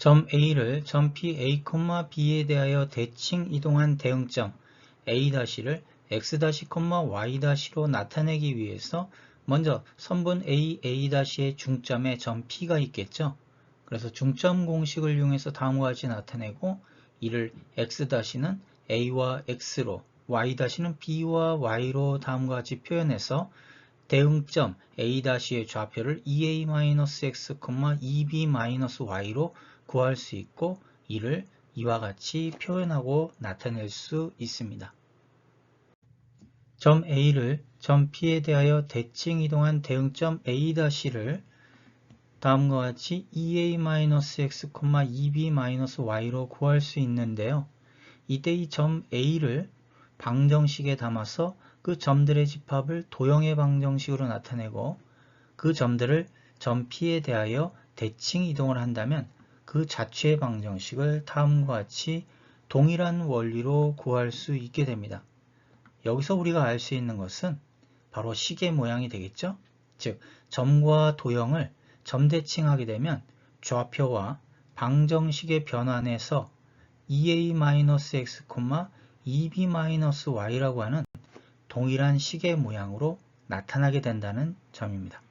점 A를 점 P A, B에 대하여 대칭 이동한 대응점 A-를 X-, Y-로 나타내기 위해서 먼저 선분 A, A-의 중점에 점 P가 있겠죠. 그래서 중점 공식을 이용해서 다음과 같이 나타내고 이를 X-는 A와 X로 Y-는 B와 Y로 다음과 같이 표현해서 대응점 A-의 좌표를 2A-X, 2B-Y로 구할 수 있고 이를 이와 같이 표현하고 나타낼 수 있습니다. 점 A를 점 P에 대하여 대칭 이동한 대응점 A-를 다음과 같이 2A-X, 2B-Y로 구할 수 있는데요. 이때 이 점 A를 방정식에 담아서 그 점들의 집합을 도형의 방정식으로 나타내고 그 점들을 점 P에 대하여 대칭 이동을 한다면 그 자체의 방정식을 다음과 같이 동일한 원리로 구할 수 있게 됩니다. 여기서 우리가 알 수 있는 것은 바로 시계 모양이 되겠죠? 즉, 점과 도형을 점대칭하게 되면 좌표와 방정식의 변환에서 2a-x, 2b-y라고 하는 동일한 시계 모양으로 나타나게 된다는 점입니다.